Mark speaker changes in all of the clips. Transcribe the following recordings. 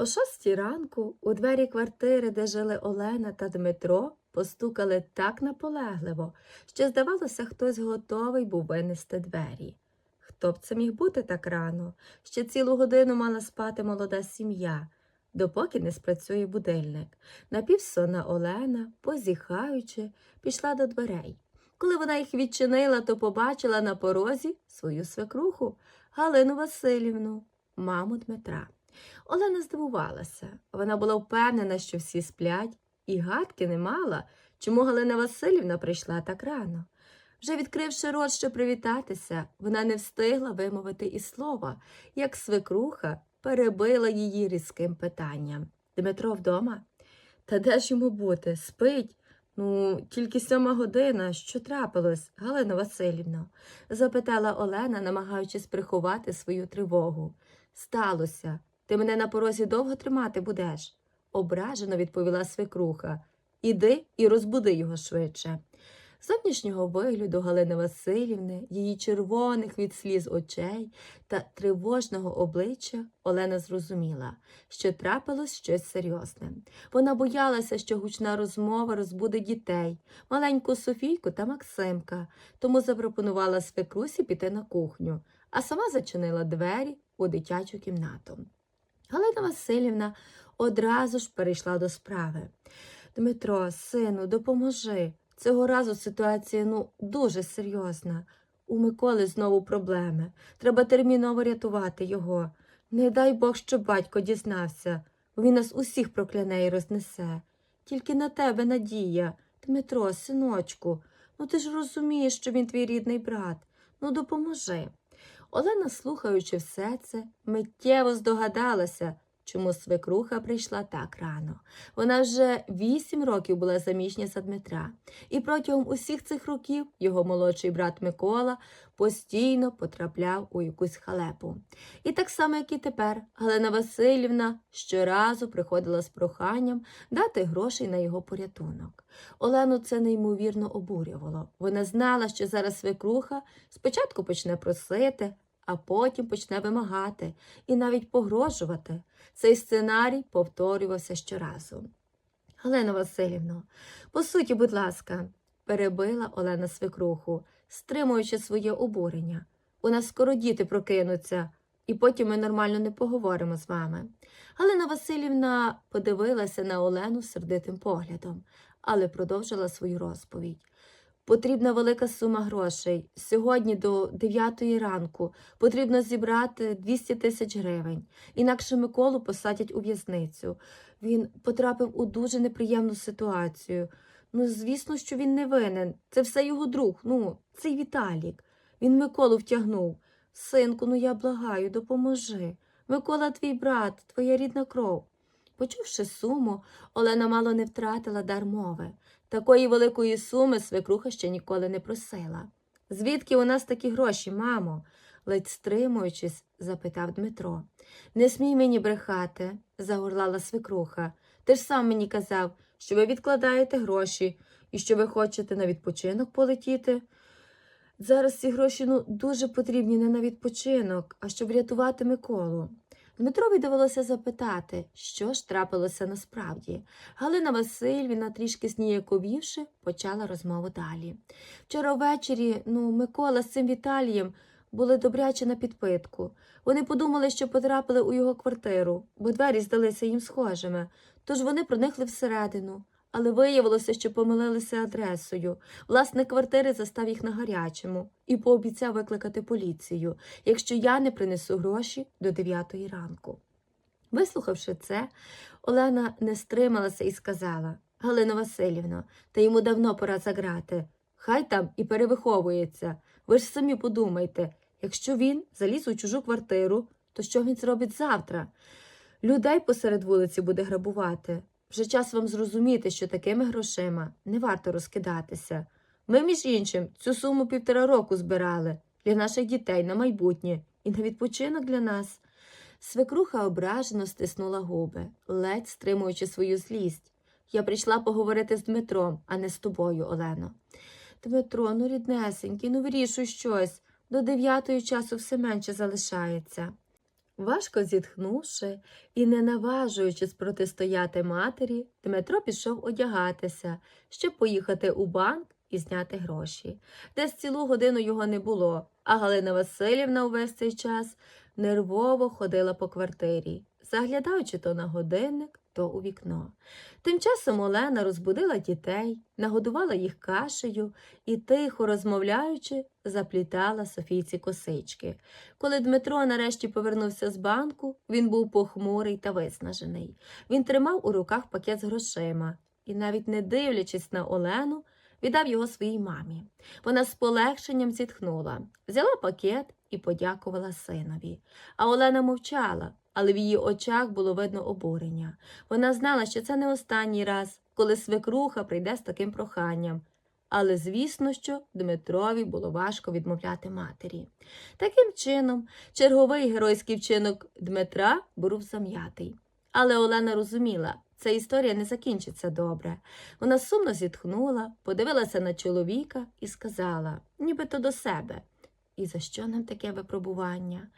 Speaker 1: О шостій ранку у двері квартири, де жили Олена та Дмитро, постукали так наполегливо, що, здавалося, хтось готовий був винести двері. Хто б це міг бути так рано? Ще цілу годину мала спати молода сім'я, допоки не спрацює будильник. Напівсонна Олена, позіхаючи, пішла до дверей. Коли вона їх відчинила, то побачила на порозі свою свекруху Галину Васильівну, маму Дмитра. Олена здивувалася. Вона була впевнена, що всі сплять, і гадки не мала, чому Галина Васильівна прийшла так рано. Вже відкривши рот, щоб привітатися, вона не встигла вимовити і слова, як свекруха перебила її різким питанням. Дмитро вдома? Та де ж йому бути? Спить? Ну, тільки сьома година. Що трапилось, Галина Васильівна? запитала Олена, намагаючись приховати свою тривогу. Сталося. Ти мене на порозі довго тримати будеш? ображено відповіла свекруха. Іди і розбуди його швидше. Зовнішнього вигляду Галини Васильівни, її червоних від сліз очей та тривожного обличчя Олена зрозуміла, що трапилось щось серйозне. Вона боялася, що гучна розмова розбудить дітей, маленьку Софійку та Максимка, тому запропонувала свекрусі піти на кухню, а сама зачинила двері у дитячу кімнату. Галина Васильівна одразу ж перейшла до справи. Дмитро, сину, допоможи. Цього разу ситуація ну дуже серйозна. У Миколи знову проблеми. Треба терміново рятувати його. Не дай Бог, щоб батько дізнався. Він нас усіх прокляне і рознесе. Тільки на тебе надія. Дмитро, синочку, ну ти ж розумієш, що він твій рідний брат. Ну допоможи. Олена, слухаючи все це, миттєво здогадалася, чому свекруха прийшла так рано. Вона вже вісім років була заміжня за Дмитра, і протягом усіх цих років його молодший брат Микола постійно потрапляв у якусь халепу. І так само, як і тепер, Галина Васильівна щоразу приходила з проханням дати грошей на його порятунок. Олену це неймовірно обурювало. Вона знала, що зараз свекруха спочатку почне просити, а потім почне вимагати і навіть погрожувати. Цей сценарій повторювався щоразу. Галина Васильівно, по суті, будь ласка, перебила Олена свекруху, стримуючи своє обурення. У нас скоро діти прокинуться, і потім ми нормально не поговоримо з вами. Галина Васильівна подивилася на Олену сердитим поглядом, але продовжила свою розповідь. Потрібна велика сума грошей. Сьогодні до 9 ранку потрібно зібрати 200 тисяч гривень, інакше Миколу посадять у в'язницю. Він потрапив у дуже неприємну ситуацію. Ну, звісно, що він не винен. Це все його друг, ну, цей Віталік. Він Миколу втягнув. Синку, ну я благаю, допоможи. Микола твій брат, твоя рідна кров. Почувши суму, Олена мало не втратила дар мови. Такої великої суми свекруха ще ніколи не просила. Звідки у нас такі гроші, мамо? ледь стримуючись, запитав Дмитро. Не смій мені брехати, загорлала свекруха. Ти ж сам мені казав, що ви відкладаєте гроші і що ви хочете на відпочинок полетіти. Зараз ці гроші ну, дуже потрібні не на відпочинок, а щоб врятувати Миколу. Дмитрові довелося запитати, що ж трапилося насправді. Галина Васильівна, трішки зніяковівши, почала розмову далі. Вчора ввечері ну, Микола з цим Віталієм були добряче на підпитку. Вони подумали, що потрапили у його квартиру, бо двері здалися їм схожими, тож вони проникли всередину. Але виявилося, що помилилися адресою. Власник квартири застав їх на гарячому і пообіцяв викликати поліцію, якщо я не принесу гроші до 9 ранку. Вислухавши це, Олена не стрималася і сказала Галина Васильівна, та йому давно пора заграти. Хай там і перевиховується. Ви ж самі подумайте, якщо він заліз у чужу квартиру, то що він зробить завтра? Людей посеред вулиці буде грабувати. Вже час вам зрозуміти, що такими грошима не варто розкидатися. Ми, між іншим, цю суму півтора року збирали для наших дітей на майбутнє і на відпочинок для нас. Свекруха ображено стиснула губи, ледь стримуючи свою злість. Я прийшла поговорити з Дмитром, а не з тобою, Олено. Дмитро, ну ріднесенький, ну вирішуй щось. До дев'ятої часу все менше залишається. Важко зітхнувши і не наважуючись протистояти матері, Дмитро пішов одягатися, щоб поїхати у банк і зняти гроші. Десь цілу годину його не було, а Галина Васильівна увесь цей час нервово ходила по квартирі, заглядаючи то на годинник, то у вікно. Тим часом Олена розбудила дітей, нагодувала їх кашею і, тихо розмовляючи, заплітала Софійці косички. Коли Дмитро нарешті повернувся з банку, він був похмурий та виснажений. Він тримав у руках пакет з грошима і, навіть не дивлячись на Олену, віддав його своїй мамі. Вона з полегшенням зітхнула, взяла пакет і подякувала синові. А Олена мовчала, але в її очах було видно обурення. Вона знала, що це не останній раз, коли свекруха прийде з таким проханням. Але звісно, що Дмитрові було важко відмовляти матері. Таким чином, черговий геройський вчинок Дмитра був зам'ятий. Але Олена розуміла, ця історія не закінчиться добре. Вона сумно зітхнула, подивилася на чоловіка і сказала, нібито до себе. І за що нам таке випробування?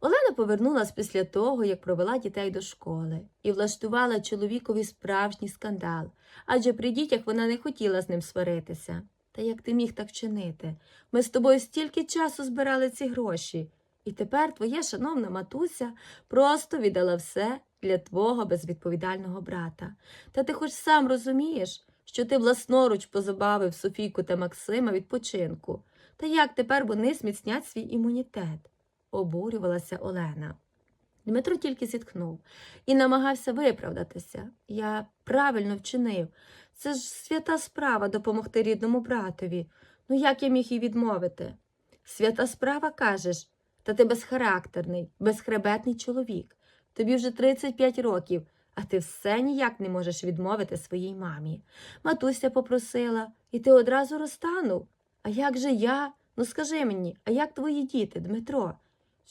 Speaker 1: Олена повернулась після того, як провела дітей до школи, і влаштувала чоловікові справжній скандал, адже при дітях вона не хотіла з ним сваритися. Та як ти міг так вчинити? Ми з тобою стільки часу збирали ці гроші, і тепер твоя шановна матуся просто віддала все для твого безвідповідального брата. Та ти хоч сам розумієш, що ти власноруч позабавив Софійку та Максима відпочинку. Та як тепер вони зміцнять свій імунітет? обурювалася Олена. Дмитро тільки зітхнув і намагався виправдатися. Я правильно вчинив. Це ж свята справа допомогти рідному братові. Ну як я міг їй відмовити? Свята справа кажеш, та ти безхарактерний, безхребетний чоловік. Тобі вже 35 років, а ти все ніяк не можеш відмовити своїй мамі. Матуся попросила, і ти одразу розтанув. А як же я? Ну скажи мені, а як твої діти, Дмитро?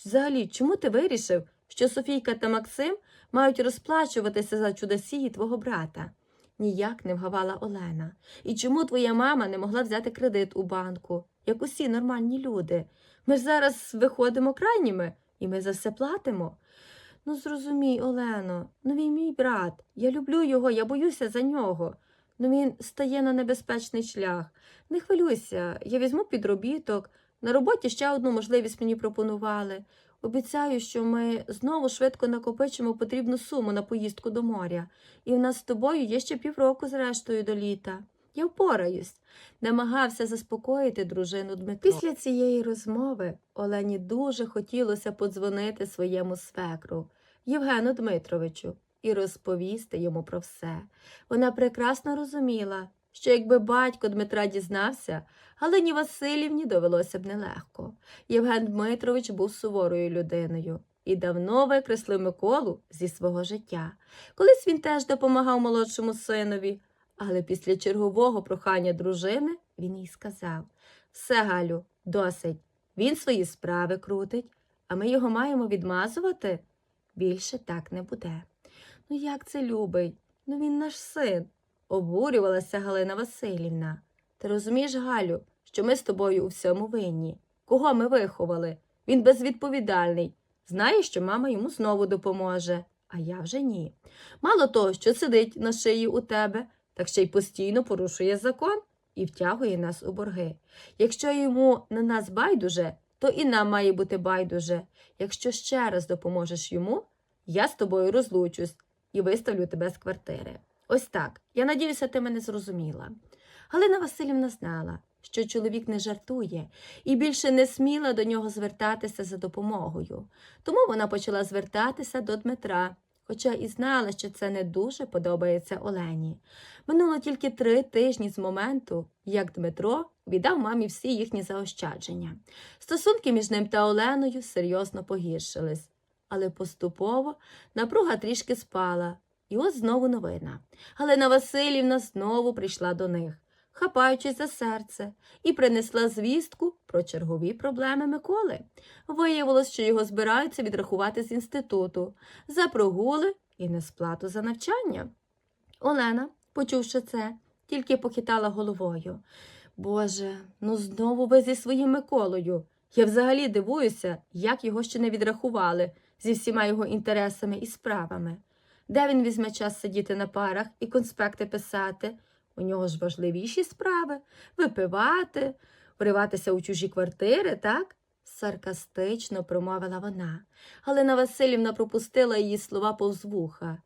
Speaker 1: Взагалі, чому ти вирішив, що Софійка та Максим мають розплачуватися за чудосії твого брата? Ніяк не вгавала Олена. І чому твоя мама не могла взяти кредит у банку, як усі нормальні люди? Ми ж зараз виходимо крайніми, і ми за все платимо. Ну, зрозумій, Олено, ну він мій брат. Я люблю його, я боюся за нього. Ну він стає на небезпечний шлях. Не хвилюйся, я візьму підробіток. На роботі ще одну можливість мені пропонували. Обіцяю, що ми знову швидко накопичимо потрібну суму на поїздку до моря, і в нас з тобою є ще півроку зрештою до літа. Я впораюсь, намагався заспокоїти дружину Дмитро. Після цієї розмови Олені дуже хотілося подзвонити своєму свекру Євгену Дмитровичу і розповісти йому про все. Вона прекрасно розуміла, що якби батько Дмитра дізнався, Галині Васильівні довелося б нелегко. Євген Дмитрович був суворою людиною і давно викреслив Миколу зі свого життя. Колись він теж допомагав молодшому синові, але після чергового прохання дружини він їй сказав Все, Галю, досить. Він свої справи крутить, а ми його маємо відмазувати. Більше так не буде. Ну як це любий? Ну він наш син, обурювалася Галина Васильівна. Ти розумієш, Галю, що ми з тобою у всьому винні? Кого ми виховали? Він безвідповідальний. Знає, що мама йому знову допоможе, а я вже ні. Мало того, що сидить на шиї у тебе, так ще й постійно порушує закон і втягує нас у борги. Якщо йому на нас байдуже, то і нам має бути байдуже. Якщо ще раз допоможеш йому, я з тобою розлучусь і виставлю тебе з квартири. Ось так. Я надіюся, ти мене зрозуміла. Галина Васильівна знала, що чоловік не жартує і більше не сміла до нього звертатися за допомогою. Тому вона почала звертатися до Дмитра, хоча і знала, що це не дуже подобається Олені. Минуло тільки три тижні з моменту, як Дмитро віддав мамі всі їхні заощадження. Стосунки між ним та Оленою серйозно погіршились, але поступово напруга трішки спала. І ось знову новина. Галина Васильівна знову прийшла до них, хапаючись за серце, і принесла звістку про чергові проблеми Миколи. Виявилось, що його збираються відрахувати з інституту за прогули і несплату за навчання. Олена, почувши це, тільки похитала головою. Боже, ну знову ви зі своїм Миколою. Я взагалі дивуюся, як його ще не відрахували. Зі всіма його інтересами і справами. Де він візьме час сидіти на парах і конспекти писати? У нього ж важливіші справи випивати, вриватися у чужі квартири, так? саркастично промовила вона. Галина Васильівна пропустила її слова повз вуха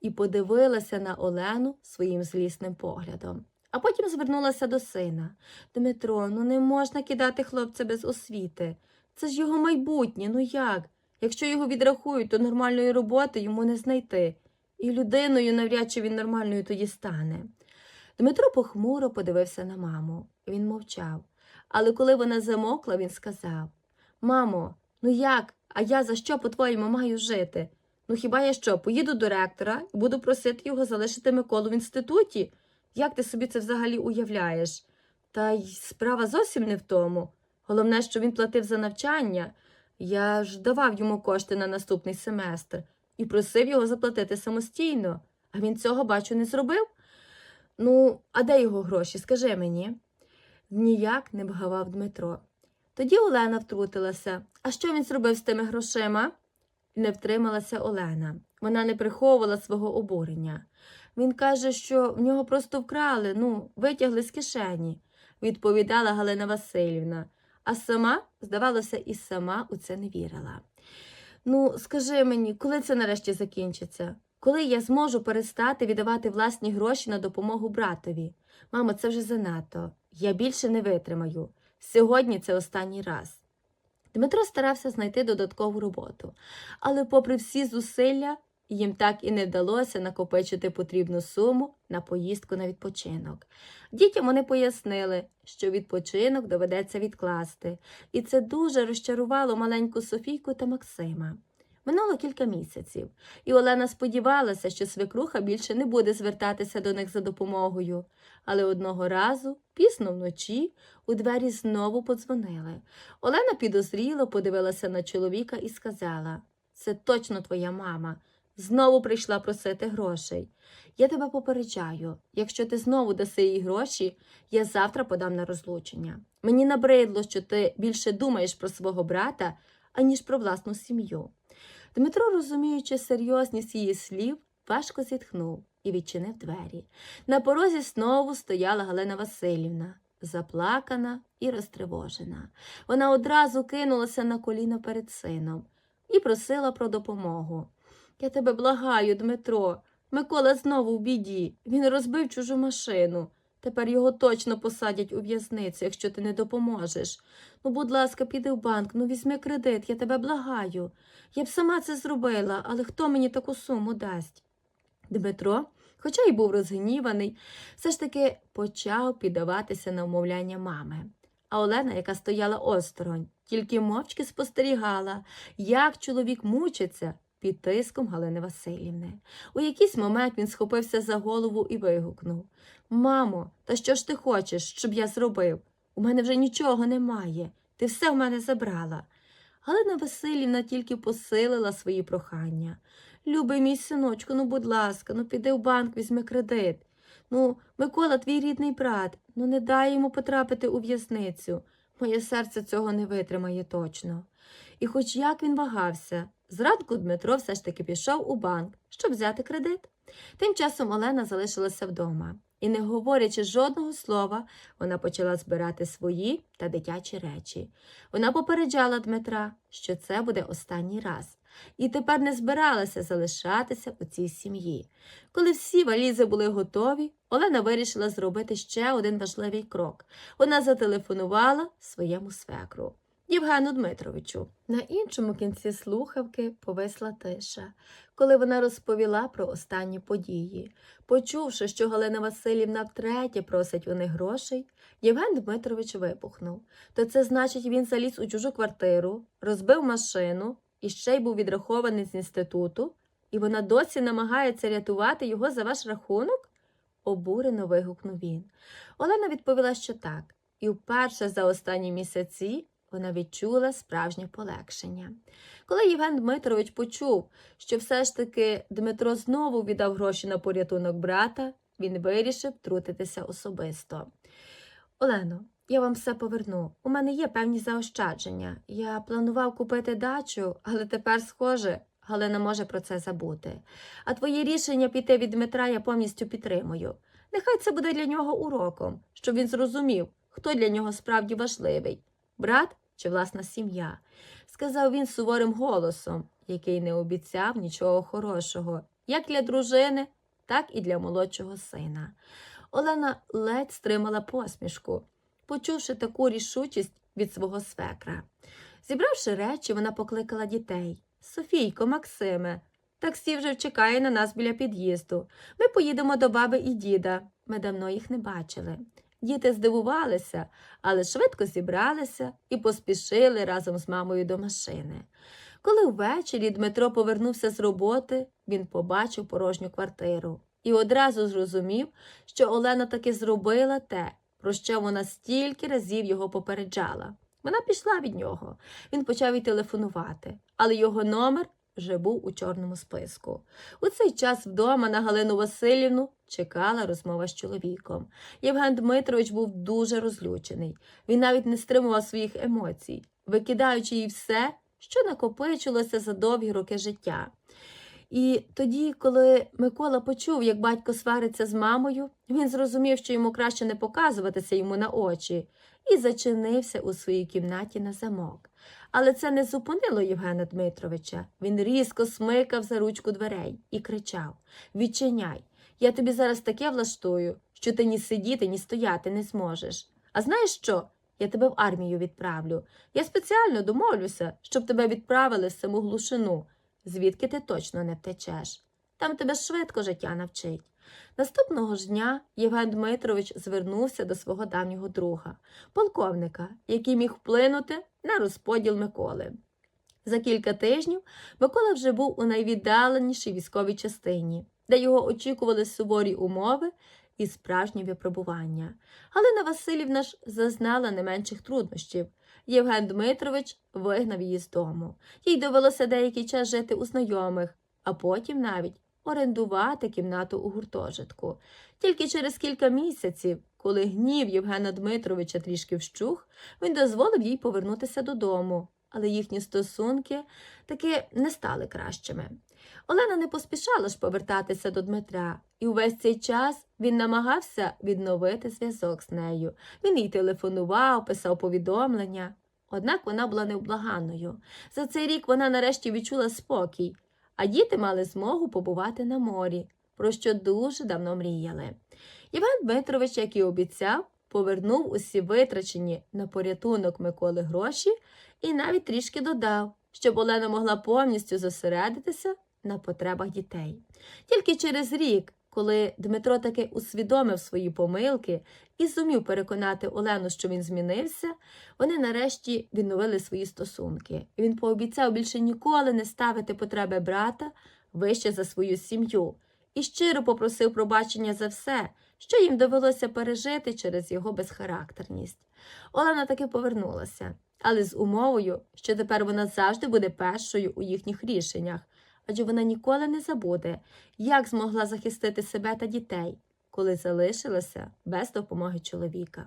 Speaker 1: і подивилася на Олену своїм злісним поглядом. А потім звернулася до сина. Дмитро, ну не можна кидати хлопця без освіти. Це ж його майбутнє, ну як? Якщо його відрахують, то нормальної роботи йому не знайти. І людиною навряд чи він нормальною тоді стане. Дмитро похмуро подивився на маму. Він мовчав. Але коли вона замокла, він сказав Мамо, ну як? А я за що, по-твоєму, маю жити? Ну хіба я що, поїду до ректора і буду просити його залишити Миколу в інституті? Як ти собі це взагалі уявляєш? Та й справа зовсім не в тому. Головне, що він платив за навчання. Я ж давав йому кошти на наступний семестр і просив його заплатити самостійно, а він цього, бачу, не зробив. Ну, а де його гроші? Скажи мені. Ніяк не вгавав Дмитро. Тоді Олена втрутилася. А що він зробив з тими грошима? Не втрималася Олена. Вона не приховувала свого обурення. Він каже, що в нього просто вкрали, ну, витягли з кишені, відповідала Галина Васильівна, а сама, здавалося, і сама у це не вірила. Ну, скажи мені, коли це нарешті закінчиться? Коли я зможу перестати віддавати власні гроші на допомогу братові? Мамо, це вже занадто. Я більше не витримаю. Сьогодні це останній раз. Дмитро старався знайти додаткову роботу, але, попри всі зусилля, їм так і не вдалося накопичити потрібну суму на поїздку на відпочинок. Дітям вони пояснили, що відпочинок доведеться відкласти, і це дуже розчарувало маленьку Софійку та Максима. Минуло кілька місяців, і Олена сподівалася, що свекруха більше не буде звертатися до них за допомогою. Але одного разу, пізно вночі, у двері знову подзвонили. Олена підозріло подивилася на чоловіка і сказала Це точно твоя мама. Знову прийшла просити грошей. Я тебе попереджаю, якщо ти знову даси їй гроші, я завтра подам на розлучення. Мені набридло, що ти більше думаєш про свого брата, аніж про власну сім'ю. Дмитро, розуміючи серйозність її слів, важко зітхнув і відчинив двері. На порозі знову стояла Галина Васильівна, заплакана і розтривожена. Вона одразу кинулася на коліна перед сином і просила про допомогу. Я тебе благаю, Дмитро. Микола знову в біді. Він розбив чужу машину. Тепер його точно посадять у в'язницю, якщо ти не допоможеш. Ну, будь ласка, піди в банк, ну візьми кредит, я тебе благаю. Я б сама це зробила, але хто мені таку суму дасть? Дмитро, хоча й був розгніваний, все ж таки почав піддаватися на вмовляння мами. А Олена, яка стояла осторонь, тільки мовчки спостерігала, як чоловік мучиться під тиском Галини Васильівни. У якийсь момент він схопився за голову і вигукнув Мамо, та що ж ти хочеш, щоб я зробив? У мене вже нічого немає. Ти все в мене забрала. Галина Васильівна тільки посилила свої прохання. Любий мій синочку, ну, будь ласка, ну піди в банк, візьми кредит. Ну, Микола, твій рідний брат, ну не дай йому потрапити у в'язницю. Моє серце цього не витримає точно. І хоч як він вагався, зранку Дмитро все ж таки пішов у банк, щоб взяти кредит. Тим часом Олена залишилася вдома, і, не говорячи жодного слова, вона почала збирати свої та дитячі речі. Вона попереджала Дмитра, що це буде останній раз, і тепер не збиралася залишатися у цій сім'ї. Коли всі валізи були готові, Олена вирішила зробити ще один важливий крок. Вона зателефонувала своєму свекру. Євгену Дмитровичу. На іншому кінці слухавки повисла тиша, коли вона розповіла про останні події. Почувши, що Галина Васильівна втретє просить у них грошей, Євген Дмитрович вибухнув. То це значить, він заліз у чужу квартиру, розбив машину і ще й був відрахований з інституту, і вона досі намагається рятувати його за ваш рахунок? обурено вигукнув він. Олена відповіла, що так, і вперше за останні місяці вона відчула справжнє полегшення. Коли Євген Дмитрович почув, що все ж таки Дмитро знову віддав гроші на порятунок брата, він вирішив втрутитися особисто. Олено, я вам все поверну. У мене є певні заощадження. Я планував купити дачу, але тепер, схоже, Галина може про це забути. А твоє рішення піти від Дмитра я повністю підтримую. Нехай це буде для нього уроком, щоб він зрозумів, хто для нього справді важливий брат чи власна сім'я, сказав він суворим голосом, який не обіцяв нічого хорошого, як для дружини, так і для молодшого сина. Олена ледь стримала посмішку, почувши таку рішучість від свого свекра. Зібравши речі, вона покликала дітей Софійко, Максиме, таксі вже чекає на нас біля під'їзду. Ми поїдемо до баби і діда. Ми давно їх не бачили. Діти здивувалися, але швидко зібралися і поспішили разом з мамою до машини. Коли ввечері Дмитро повернувся з роботи, він побачив порожню квартиру і одразу зрозумів, що Олена таки зробила те, про що вона стільки разів його попереджала. Вона пішла від нього. Він почав їй телефонувати, але його номер вже був у чорному списку. У цей час вдома на Галину Васильівну чекала розмова з чоловіком. Євген Дмитрович був дуже розлючений. Він навіть не стримував своїх емоцій, викидаючи їй все, що накопичилося за довгі роки життя. І тоді, коли Микола почув, як батько свариться з мамою, він зрозумів, що йому краще не показуватися йому на очі, і зачинився у своїй кімнаті на замок. Але це не зупинило Євгена Дмитровича. Він різко смикав за ручку дверей і кричав Відчиняй, я тобі зараз таке влаштую, що ти ні сидіти, ні стояти не зможеш. А знаєш що? Я тебе в армію відправлю. Я спеціально домовлюся, щоб тебе відправили в саму глушину, звідки ти точно не втечеш. Там тебе швидко життя навчить. Наступного ж дня Євген Дмитрович звернувся до свого давнього друга, полковника, який міг вплинути на розподіл Миколи. За кілька тижнів Микола вже був у найвіддаленішій військовій частині, де його очікували суворі умови і справжні випробування. Галина Васильівна ж зазнала не менших труднощів. Євген Дмитрович вигнав її з дому. Їй довелося деякий час жити у знайомих, а потім навіть орендувати кімнату у гуртожитку. Тільки через кілька місяців, коли гнів Євгена Дмитровича трішки вщух, він дозволив їй повернутися додому, але їхні стосунки таки не стали кращими. Олена не поспішала ж повертатися до Дмитра, і увесь цей час він намагався відновити зв'язок з нею. Він їй телефонував, писав повідомлення. Однак вона була невблаганною. За цей рік вона нарешті відчула спокій, а діти мали змогу побувати на морі, про що дуже давно мріяли. Іван Дмитрович, як і обіцяв, повернув усі витрачені на порятунок Миколи гроші і навіть трішки додав, щоб Олена могла повністю зосередитися на потребах дітей. Тільки через рік, коли Дмитро таки усвідомив свої помилки і зумів переконати Олену, що він змінився, вони нарешті відновили свої стосунки. Він пообіцяв більше ніколи не ставити потреби брата вище за свою сім'ю і щиро попросив пробачення за все, що їм довелося пережити через його безхарактерність. Олена таки повернулася, але з умовою, що тепер вона завжди буде першою у їхніх рішеннях, адже вона ніколи не забуде, як змогла захистити себе та дітей, коли залишилася без допомоги чоловіка.